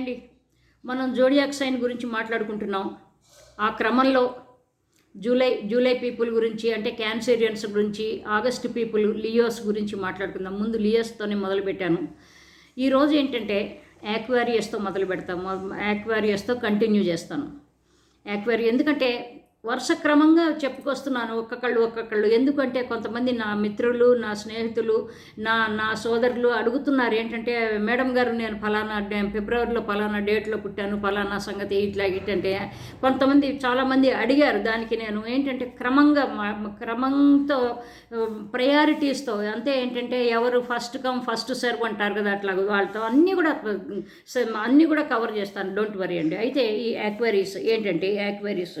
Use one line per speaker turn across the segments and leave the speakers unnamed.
అండి. మనం zodiac sign గురించి మాట్లాడుకుంటున్నాం. ఆ క్రమంలో జూలై జూలై పీపుల్ గురించి అంటే క్యాన్సేరియన్స్ గురించి ఆగస్ట్ పీపుల్ లియోస్ గురించి మాట్లాడుకుందాం. ముందు లియోస్తోనే మొదలు పెట్టాను ఈరోజు ఏంటంటే యాక్వారియస్తో మొదలు పెడతాము యాక్వారియస్తో కంటిన్యూ చేస్తాను. యాక్వేరి ఎందుకంటే వరుస క్రమంగా చెప్పుకొస్తున్నాను ఒక్కొక్కళ్ళు ఒక్కొక్కళ్ళు. ఎందుకంటే కొంతమంది నా మిత్రులు నా స్నేహితులు నా నా సోదరులు అడుగుతున్నారు ఏంటంటే మేడం గారు నేను ఫలానా డే- ఫిబ్రవరిలో ఫలానా డేట్లో పుట్టాను ఫలానా సంగతి ఇట్లా ఇటంటే కొంతమంది చాలామంది అడిగారు. దానికి నేను ఏంటంటే క్రమంగా క్రమంతో ప్రయారిటీస్తో అంతే ఏంటంటే ఎవరు ఫస్ట్ కమ్ ఫస్ట్ సర్వ్ అంటారు కదా అట్లా వాళ్ళతో అన్నీ కూడా స- అన్నీ కూడా కవర్ చేస్తాను. డోంట్ వరీ అండి. అయితే ఈ యాక్వైరీస్ ఏంటంటే యాక్వైరీస్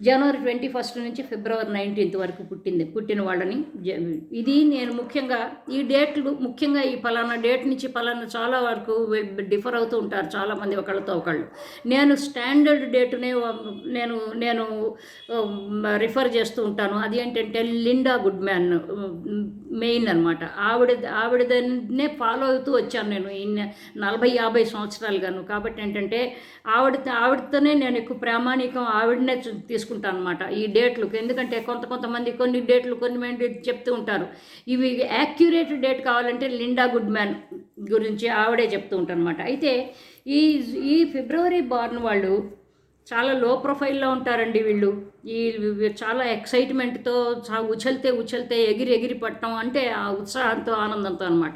జనవరి ట్వంటీ ఫస్ట్ నుంచి ఫిబ్రవరి నైన్టీన్త్ వరకు పుట్టింది పుట్టిన వాళ్ళని జ- ఇది నేను ముఖ్యంగా ఈ డేట్లు ముఖ్యంగా ఈ పలానా డేట్ నుంచి పలానా చాలా వరకు డిఫర్ అవుతూ ఉంటారు చాలామంది ఒకళ్ళతో ఒకళ్ళు. నేను స్టాండర్డ్ డేట్నే నేను నేను రిఫర్ చేస్తూ ఉంటాను. అది ఏంటంటే లిండా గుడ్ మ్యాన్ మెయిన్ అనమాట ఆవిడ ఆవిడదన్నే ఫాలో అవుతూ వచ్చాను నేను ఈ నలభై యాభై సంవత్సరాలుగాను కాబట్టి ఏంటంటే ఆవిడ ఆవిడతోనే నేను ఎక్కువ ప్రామాణికం ఆవిడనే చూ- తీసుకుంటాను అనమాట ఈ డేట్లు ఎందుకంటే కొంత కొంతమంది కొన్ని డేట్లు కొన్ని మంది చెప్తూ ఉంటారు. ఇవి యాక్యురేట్ డేట్ కావాలంటే లిండా గుడ్ మ్యాన్ గురించి ఆవిడే చెప్తూ ఉంటారనమాట అనమాట అయితే ఈ ఈ ఫిబ్రవరి బార్న్ వాళ్ళు చాలా లో ప్రొఫైల్లో ఉంటారండి వీళ్ళు. ఈ చాలా ఎక్సైట్మెంట్తో చా- ఉచలితే ఎగిరి ఎగిరి పట్టడం అంటే ఆ ఉత్సాహంతో ఆనందంతో అనమాట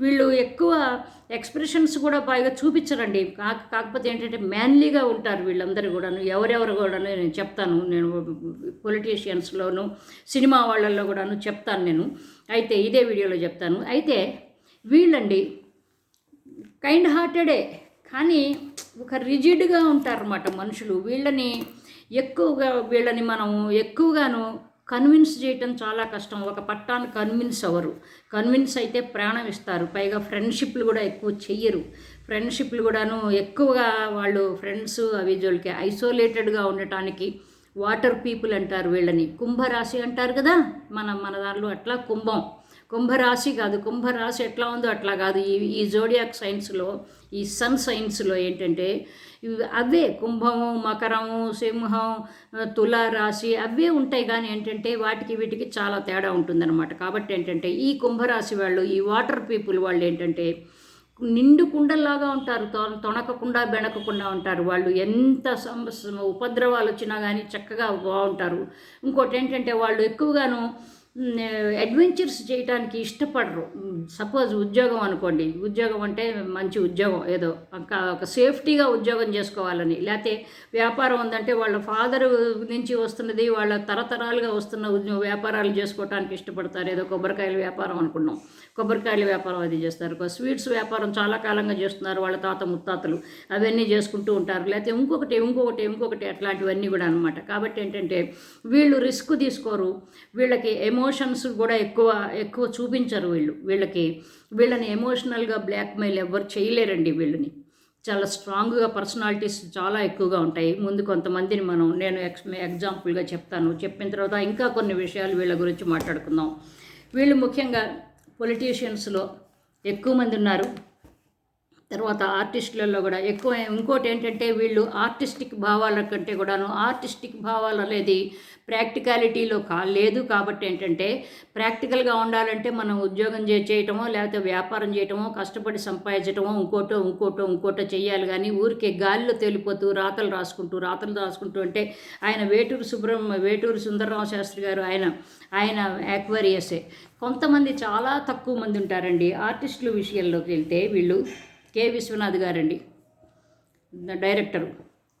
వీళ్ళు ఎక్కువ ఎక్స్ప్రెషన్స్ కూడా పైగా చూపించరండి. కాక కాకపోతే ఏంటంటే మ్యాన్లీగా ఉంటారు వీళ్ళందరూ కూడాను. ఎవరెవరు కూడాను నేను చెప్తాను. నేను పొలిటీషియన్స్లోను సినిమా వాళ్ళల్లో కూడాను చెప్తాను నేను. అయితే ఇదే వీడియోలో చెప్తాను. అయితే వీళ్ళండి కైండ్ హార్టెడే కానీ ఒక రిజిడ్గా ఉంటారన్నమాట మనుషులు. వీళ్ళని ఎక్కువగా వీళ్ళని మనం ఎక్కువగాను కన్విన్స్ చేయటం చాలా కష్టం. ఒక పట్టాన్ని కన్విన్స్ అవ్వరు. కన్విన్స్ అయితే ప్రాణం ఇస్తారు. పైగా ఫ్రెండ్షిప్లు కూడా ఎక్కువ చెయ్యరు. ఫ్రెండ్షిప్లు కూడాను ఎక్కువగా వాళ్ళు ఫ్రెండ్స్ అవి జోలికి ఐసోలేటెడ్గా ఉండటానికి వాటర్ పీపుల్ అంటారు వీళ్ళని. కుంభరాశి అంటారు కదా? మన మన దానిలో అట్లా కుంభం. కుంభరాశి కాదు. కుంభరాశి ఎట్లా ఉందో అట్లా కాదు. ఈ ఈ జోడియాక్ సైన్స్లో ఈ సన్ సైన్స్లో ఏంటంటే ఇవి అవే కుంభము మకరము సింహం తుల రాశి అవే ఉంటాయి. కానీ ఏంటంటే వాటికి వీటికి చాలా తేడా ఉంటుందన్నమాట. కాబట్టి ఏంటంటే ఈ కుంభరాశి వాళ్ళు ఈ వాటర్ పీపుల్ వాళ్ళు ఏంటంటే నిండు కుండల్లాగా ఉంటారు. తొణకకుండా బెణకకుండా ఉంటారు. వాళ్ళు ఎంత ఉపద్రవాలు వచ్చినా కానీ చక్కగా బాగుంటారు. ఇంకోటి ఏంటంటే వాళ్ళు ఎక్కువగాను అడ్వెంచర్స్ చేయడానికి ఇష్టపడరు. సపోజ్ ఉద్యోగం అనుకోండి ఉద్యోగం అంటే మంచి ఉద్యోగం ఏదో ఒక ఒక సేఫ్టీగా ఉద్యోగం చేసుకోవాలని లేకపోతే వ్యాపారం ఉందంటే వాళ్ళ ఫాదర్ నుంచి వస్తున్నది వాళ్ళ తరతరాలుగా వస్తున్న వ్యాపారాలు చేసుకోవడానికి ఇష్టపడతారు. ఏదో కొబ్బరికాయల వ్యాపారం అనుకున్నాం. కొబ్బరికాయల వ్యాపారం అది చేస్తారు. స్వీట్స్ వ్యాపారం చాలా కాలంగా చేస్తున్నారు వాళ్ళ తాత ముత్తాతలు. అవన్నీ చేసుకుంటూ ఉంటారు. లేకపోతే ఇంకొకటి ఇంకొకటి ఇంకొకటి అట్లాంటివన్నీ కూడా అనమాట కాబట్టి ఏంటంటే వీళ్ళు రిస్క్ తీసుకోరు. వీళ్ళకి ఎమోషన్స్ కూడా ఎక్కువ ఎక్కువ చూపించరు వీళ్ళు. వీళ్ళకి వీళ్ళని ఎమోషనల్గా బ్లాక్మెయిల్ ఎవ్వరు చేయలేరండి వీళ్ళని. చాలా స్ట్రాంగ్గా పర్సనాలిటీస్ చాలా ఎక్కువగా ఉంటాయి. ముందు కొంతమందిని మనం నేను ఎక్స్ ఎగ్జాంపుల్గా చెప్తాను. చెప్పిన తర్వాత ఇంకా కొన్ని విషయాలు వీళ్ళ గురించి మాట్లాడుకుందాం. వీళ్ళు ముఖ్యంగా పొలిటీషియన్స్లో ఎక్కువ మంది ఉన్నారు. తర్వాత ఆర్టిస్టులలో కూడా ఎక్కువ ఇంకోటి ఏంటంటే వీళ్ళు ఆర్టిస్టిక్ భావాల కంటే కూడాను ఆర్టిస్టిక్ భావాలు అనేది ప్రాక్టికాలిటీలో కా లేదు కాబట్టి ఏంటంటే ప్రాక్టికల్గా ఉండాలంటే మనం ఉద్యోగం చే చేయటమో లేకపోతే వ్యాపారం చేయటమో కష్టపడి సంపాదించటమో ఇంకోటో ఇంకోటో ఇంకోటో చేయాలి కానీ ఊరికే గాలిలో తేలిపోతూ రాతలు రాసుకుంటూ రాతలు రాసుకుంటూ అంటే ఆయన వేటూరు సుబ్రహ్మ వేటూరు సుందరరామ శాస్త్రి గారు ఆయన ఆయన యాక్వేరియసే కొంతమంది చాలా తక్కువ మంది ఉంటారండి. ఆర్టిస్టుల విషయంలోకి వెళ్తే వీళ్ళు కె విశ్వనాథ్ గారండి. డైరెక్టరు.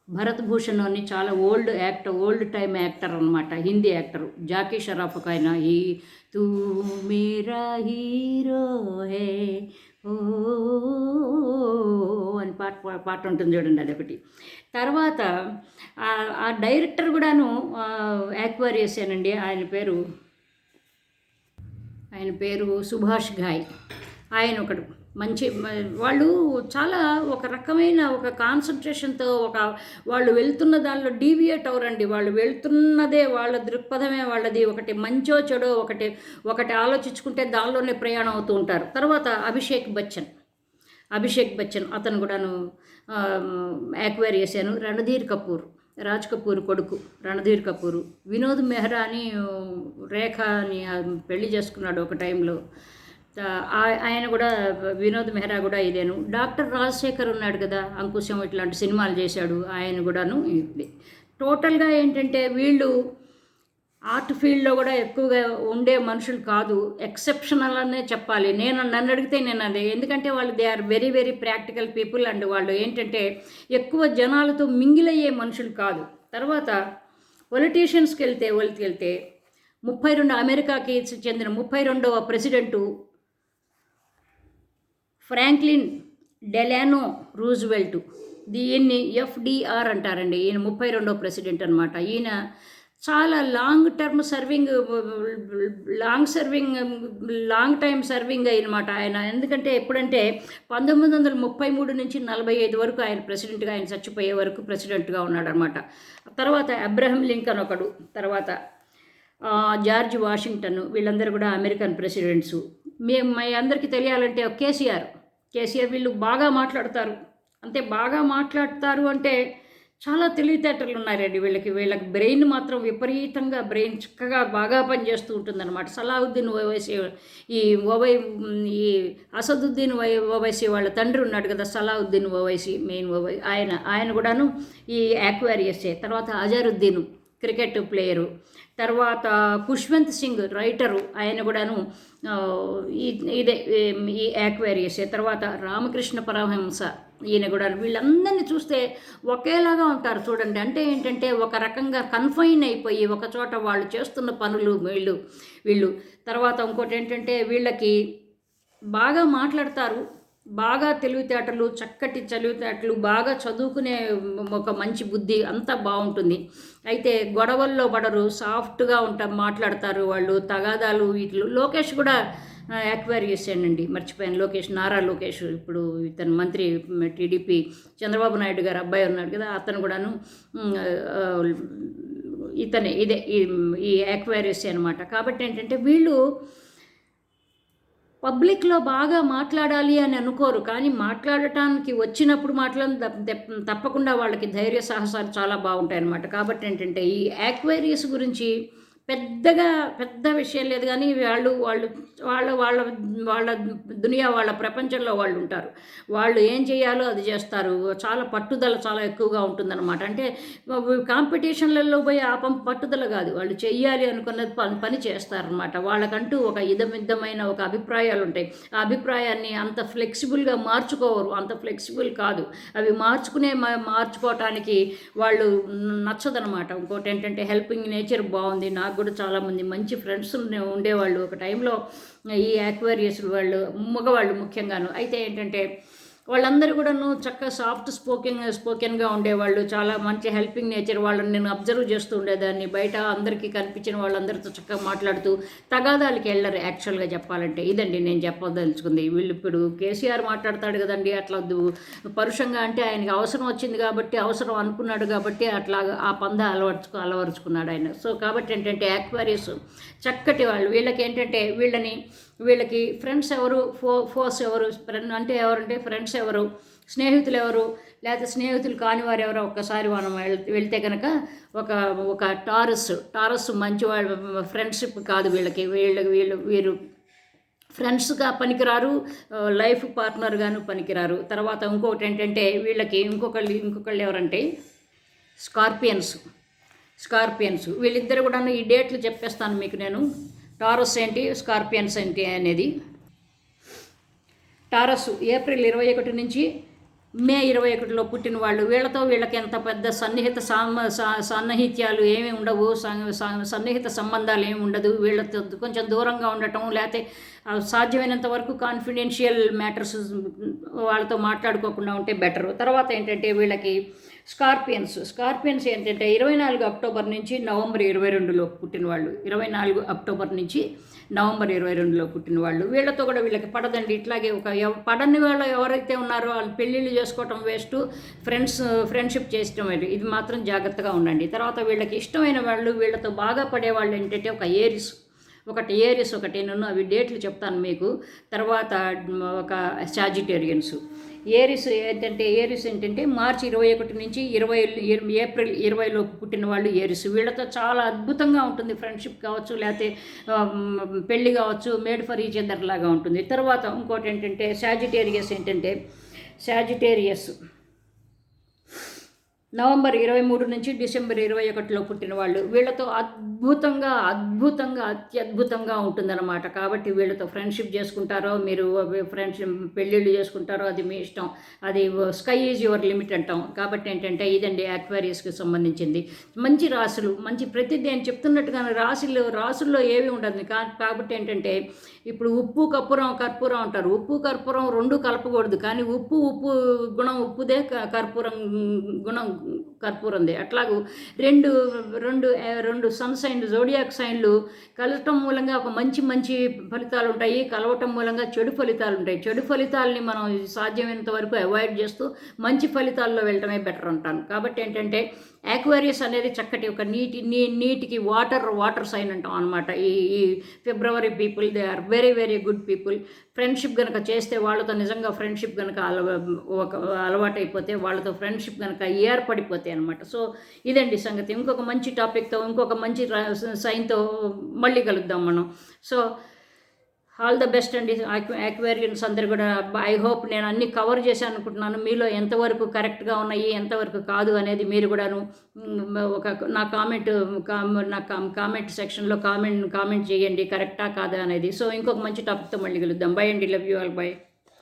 భరత్ భూషణ్ అని చాలా old actor old time actor అనమాట హిందీ యాక్టర్. జాకీ షరాఫ్ ఆయన ఈ తూ మీరా హీరో హే ఓ అని పాట పాట ఉంటుంది చూడండి అదొకటి. తర్వాత ఆ- డైరెక్టర్ కూడాను యాక్వైర్ చేశానండి ఆయన పేరు ఆయన పేరు సుభాష్ ఘాయ్. ఆయన ఒకడు. మంచి వాళ్ళు చాలా ఒక రకమైన ఒక కాన్సన్ట్రేషన్తో ఒక వాళ్ళు వెళ్తున్న దానిలో డీవియేట్ అవరండి. వాళ్ళు వెళ్తున్నదే వాళ్ళ దృక్పథమే వాళ్ళది. ఒకటి మంచో చెడో ఒకటి ఒకటి ఆలోచించుకుంటే దానిలోనే ప్రయాణం అవుతూ ఉంటారు. తర్వాత అభిషేక్ బచ్చన్. అభిషేక్ బచ్చన్ అతను కూడాను యాక్వైర్ చేశాను. రణధీర్ కపూర్ రాజ్ కపూర్ కొడుకు. రణధీర్ కపూర్. వినోద్ మెహ్రా అని రేఖ అని పెళ్ళి చేసుకున్నాడు ఒక టైంలో. ఆయన కూడా వినోద్ మెహ్రా కూడా ఇదేను. డాక్టర్ రాజశేఖర్ ఉన్నాడు కదా అంకుశం ఇట్లాంటి సినిమాలు చేశాడు ఆయన కూడాను ఇది. టోటల్గా ఏంటంటే వీళ్ళు ఆర్ట్ ఫీల్డ్లో కూడా ఎక్కువగా ఉండే మనుషులు కాదు ఎక్సెప్షనల్ అనే చెప్పాలి. నేను నన్ను అడిగితే నేను అదే. ఎందుకంటే వాళ్ళు they are very very practical people and వాళ్ళు ఏంటంటే ఎక్కువ జనాలతో మింగిలయ్యే మనుషులు కాదు. తర్వాత పొలిటీషియన్స్కి వెళ్తే వాళ్ళకి వెళ్తే ముప్పై రెండు అమెరికాకి చెందిన ముప్పై రెండవ ప్రెసిడెంటు ఫ్రాంక్లిన్ డెలానో రూజ్వెల్ట్. దీన్ని ఎఫ్డిఆర్ అంటారండి. ఈయన ముప్పై రెండో ప్రెసిడెంట్ అనమాట ఈయన చాలా long term serving long serving long time serving అయినమాట ఆయన. ఎందుకంటే ఎప్పుడంటే పంతొమ్మిది వందల ముప్పై మూడు నుంచి నలభై ఐదు వరకు ఆయన ప్రెసిడెంట్గా ఆయన చచ్చిపోయే వరకు ప్రెసిడెంట్గా ఉన్నాడనమాట తర్వాత అబ్రహం లింకన్ ఒకడు తర్వాత జార్జ్ వాషింగ్టన్ వీళ్ళందరూ కూడా అమెరికన్ ప్రెసిడెంట్స్. మేము మీ అందరికీ తెలియాలంటే కేసీఆర్. కేసీఆర్ వీళ్ళు బాగా మాట్లాడతారు. అంతే బాగా మాట్లాడతారు అంటే చాలా తెలివితేటలు ఉన్నారండి వీళ్ళకి. వీళ్ళకి బ్రెయిన్ మాత్రం విపరీతంగా బ్రెయిన్ చక్కగా బాగా పనిచేస్తూ ఉంటుందన్నమాట. సలావుద్దీన్ ఓవైసీ ఈ ఓవై ఈ అసదుద్దీన్ వై ఓవైసీ వాళ్ళ తండ్రి ఉన్నాడు కదా సలావుద్దీన్ ఓవైసీ మెయిన్ ఓవై ఆయన ఆయన కూడాను ఈ యాక్వారియసే తర్వాత అజారుద్దీన్ క్రికెట్ ప్లేయరు. తర్వాత ఖుష్వంత్ సింగ్ రైటరు ఆయన కూడాను ఇదే ఈ యాక్వేరియస్ తర్వాత రామకృష్ణ పరమహంస ఈయన కూడా వీళ్ళందరినీ చూస్తే ఒకేలాగా ఉంటారు చూడండి. అంటే ఏంటంటే ఒక రకంగా కన్ఫైన్ అయిపోయి ఒక చోట వాళ్ళు చేస్తున్న పనులు వీళ్ళు వీళ్ళు. తర్వాత ఇంకోటి ఏంటంటే వీళ్ళకి బాగా మాట్లాడతారు. బాగా తెలివితేటలు చక్కటి తెలివితేటలు బాగా చదువుకునే ఒక మంచి బుద్ధి అంతా బాగుంటుంది. అయితే గొడవల్లో పడరు సాఫ్ట్గా ఉంటా మాట్లాడతారు వాళ్ళు తగాదాలు వీటిలో. లోకేష్ కూడా యాక్వైర్ చేశానండి మర్చిపోయాను. లోకేష్ నారా లోకేష్ ఇప్పుడు ఇతను మంత్రి టీడీపీ చంద్రబాబు నాయుడు గారు అబ్బాయి ఉన్నాడు కదా అతను కూడాను ఇతనే ఇదే ఈ- ఈ యాక్వైరసీ అనమాట కాబట్టి ఏంటంటే వీళ్ళు పబ్లిక్లో బాగా మాట్లాడాలి అని అనుకోరు. కానీ మాట్లాడటానికి వచ్చినప్పుడు మాట్లాడ తప్పకుండా వాళ్ళకి ధైర్య సాహసాలు చాలా బాగుంటాయి అన్నమాట కాబట్టి ఏంటంటే ఈ యాక్వైరియస్ గురించి పెద్దగా పెద్ద విషయం లేదు కానీ వాళ్ళు వాళ్ళు వాళ్ళ వాళ్ళ వాళ్ళ దునియా వాళ్ళ ప్రపంచంలో వాళ్ళు ఉంటారు. వాళ్ళు ఏం చేయాలో అది చేస్తారు. చాలా పట్టుదల చాలా ఎక్కువగా ఉంటుందన్నమాట. అంటే కాంపిటీషన్లలో పోయి ఆపం పట్టుదల కాదు. వాళ్ళు చెయ్యాలి అనుకున్నది పని పని చేస్తారనమాట వాళ్ళకంటూ ఒక ఇదమిద్దమైన ఒక అభిప్రాయాలు ఉంటాయి ఆ అభిప్రాయాన్ని అంత ఫ్లెక్సిబుల్గా మార్చుకోవరు అంత ఫ్లెక్సిబుల్ కాదు. అవి మార్చుకునే మా- మార్చుకోవటానికి వాళ్ళు నచ్చదనమాట ఇంకోటి ఏంటంటే హెల్పింగ్ నేచర్ బాగుంది. నాకు కూడా చాలామంది మంచి ఫ్రెండ్స్ ఉండేవాళ్ళు. ఒక టైంలో ఈ యాక్వేరియస్ వాళ్ళు మగవాళ్ళు ముఖ్యంగాను. అయితే ఏంటంటే వాళ్ళందరూ కూడాను చక్కగా సాఫ్ట్ స్పోకెన్ స్పోకెన్గా ఉండేవాళ్ళు. చాలా మంచి హెల్పింగ్ నేచర్ వాళ్ళని నేను అబ్జర్వ్ చేస్తూ ఉండేదాన్ని. బయట అందరికీ కనిపించిన వాళ్ళందరితో చక్కగా మాట్లాడుతూ తగాదాలకి వెళ్ళరు యాక్చువల్గా చెప్పాలంటే. ఇదండి నేను చెప్పదలుచుకుంది. వీళ్ళు ఇప్పుడు కేసీఆర్ మాట్లాడతాడు కదండి అట్లా పరుషంగా అంటే ఆయనకి అవసరం వచ్చింది కాబట్టి అవసరం అనుకున్నాడు కాబట్టి అట్లా ఆ పంద అలవరుచుకు అలవరుచుకున్నాడు ఆయన. సో కాబట్టి ఏంటంటే యాక్వారియస్ చక్కటి వాళ్ళు. వీళ్ళకి ఏంటంటే వీళ్ళని వీళ్ళకి ఫ్రెండ్స్ ఎవరు ఫో ఫోర్స్ ఎవరు అంటే ఎవరంటే ఫ్రెండ్స్ ఎవరు స్నేహితులు ఎవరు లేకపోతే స్నేహితులు కాని వారు ఎవరో ఒక్కసారి మనం వెళ్తే కనుక ఒక ఒక టారస్ టారస్ మంచి వాళ్ళ ఫ్రెండ్షిప్ కాదు వీళ్ళకి. వీళ్ళకి వీళ్ళు వీరు ఫ్రెండ్స్గా పనికిరారు లైఫ్ పార్ట్నర్గాను పనికిరారు. తర్వాత ఇంకొకటి ఏంటంటే వీళ్ళకి ఇంకొకళ్ళు ఇంకొకళ్ళు ఎవరంటే స్కార్పియన్స్ స్కార్పియన్స్. వీళ్ళిద్దరు కూడా ఈ డేట్లు చెప్పేస్తాను మీకు నేను. టారస్ ఏంటి? స్కార్పియన్స్ ఏంటి అనేది. టారస్ ఏప్రిల్ ఇరవై ఒకటి నుంచి మే ఇరవై ఒకటిలో పుట్టిన వాళ్ళు. వీళ్ళతో వీళ్ళకి ఎంత పెద్ద సన్నిహిత సామ సన్నిహిత్యాలు ఏమీ ఉండవు. సన్నిహిత సంబంధాలు ఏమి ఉండదు. వీళ్ళతో కొంచెం దూరంగా ఉండటం లేకపోతే సాధ్యమైనంత వరకు కాన్ఫిడెన్షియల్ మ్యాటర్స్ వాళ్ళతో మాట్లాడుకోకుండా ఉంటే బెటర్ తర్వాత ఏంటంటే వీళ్ళకి స్కార్పియన్స్ స్కార్పియన్స్ ఏంటంటే ఇరవై నాలుగు అక్టోబర్ నుంచి నవంబర్ ఇరవై రెండులో పుట్టిన వాళ్ళు. ఇరవై నాలుగు అక్టోబర్ నుంచి నవంబర్ ఇరవై రెండులో పుట్టిన వాళ్ళు. వీళ్ళతో కూడా వీళ్ళకి పడదండి. ఇట్లాగే ఒక పడని వాళ్ళు ఎవరైతే ఉన్నారో వాళ్ళు పెళ్ళిళ్ళు చేసుకోవటం వేస్ట్. ఫ్రెండ్స్ ఫ్రెండ్షిప్ చేసడం వేరు. ఇది మాత్రం జాగ్రత్తగా ఉండండి. తర్వాత వీళ్ళకి ఇష్టమైన వాళ్ళు వీళ్ళతో బాగా పడే వాళ్ళు ఏంటంటే ఒక ఏరిస్ ఒకటి ఏరియస్ ఒకటి నేను అవి డేట్లు చెప్తాను మీకు. తర్వాత ఒక సాజిటేరియన్స్ ఏరిస్ ఏంటంటే ఏరిస్ ఏంటంటే మార్చి ఇరవై ఒకటి నుంచి ఇరవై ఏప్రిల్ ఇరవైలోపు పుట్టిన వాళ్ళు ఏరిస్ వీళ్ళతో చాలా అద్భుతంగా ఉంటుంది ఫ్రెండ్షిప్ కావచ్చు లేకపోతే పెళ్ళి కావచ్చు మేడ్ ఫర్ ఈచ్ అదర్ లాగా ఉంటుంది. తర్వాత ఇంకోటి ఏంటంటే సాజిటేరియస్ ఏంటంటే సాజిటేరియస్ నవంబర్ ఇరవై మూడు నుంచి డిసెంబర్ ఇరవై ఒకటిలో పుట్టిన వాళ్ళు వీళ్ళతో అద్భుతంగా అద్భుతంగా అత్యద్భుతంగా ఉంటుందన్నమాట. కాబట్టి వీళ్ళతో ఫ్రెండ్షిప్ చేసుకుంటారో మీరు ఫ్రెండ్షిప్ పెళ్ళిళ్ళు చేసుకుంటారో అది మీ ఇష్టం. అది స్కై ఈజ్ యువర్ లిమిట్ అంటాం. కాబట్టి ఏంటంటే ఇదండి అక్వేరియస్కి సంబంధించింది. మంచి రాసులు మంచి ప్రతిదీ నేను చెప్తున్నట్టుగానే రాసులు రాసుల్లో ఏవి ఉండదు. కాబట్టి ఏంటంటే ఇప్పుడు ఉప్పు కర్పూరం కర్పూరం అంటారు. ఉప్పు కర్పూరం రెండు కలపకూడదు. కానీ ఉప్పు ఉప్పు గుణం ఉప్పుదే క- కర్పూరం గుణం um, కర్పూరందే అట్లాగూ రెండు రెండు రెండు సన్ సైన్లు జోడియాక్ సైన్లు కలవటం మూలంగా ఒక మంచి మంచి ఫలితాలు ఉంటాయి. కలవటం మూలంగా చెడు ఫలితాలు ఉంటాయి. చెడు ఫలితాలని మనం సాధ్యమైనంత వరకు అవాయిడ్ చేస్తూ మంచి ఫలితాల్లో వెళ్ళటమే బెటర్ అంటాను. కాబట్టి ఏంటంటే యాక్వేరియస్ అనేది చక్కటి ఒక నీటి నీ నీటికి వాటర్ వాటర్ సైన్ అంటాం అనమాట ఈ ఈ February people they are very very good people. Friendship కనుక చేస్తే వాళ్ళతో నిజంగా ఫ్రెండ్షిప్ కనుక అలవా ఒక అలవాటైపోతే వాళ్ళతో ఫ్రెండ్షిప్ కనుక సంగతి అనమాట సో ఇదండి సంగతి. ఇంకొక మంచి టాపిక్తో ఇంకొక మంచి సైన్తో మళ్ళీ కలుద్దాం మనం. సో ఆల్ ద బెస్ట్ అండి. అక్వేరియన్స్ అందరు కూడా ఐ హోప్ నేను అన్ని కవర్ చేశాను అనుకుంటున్నాను. మీలో ఎంతవరకు కరెక్ట్గా ఉన్నాయి ఎంతవరకు కాదు అనేది మీరు కూడాను ఒక నా కామెంట్ నా కామెంట్ సెక్షన్లో కామెంట్ కామెంట్ చేయండి. కరెక్టా కాదా అనేది. సో ఇంకొక మంచి టాపిక్తో మళ్ళీ కలుద్దాం. బై అండి. Love you all by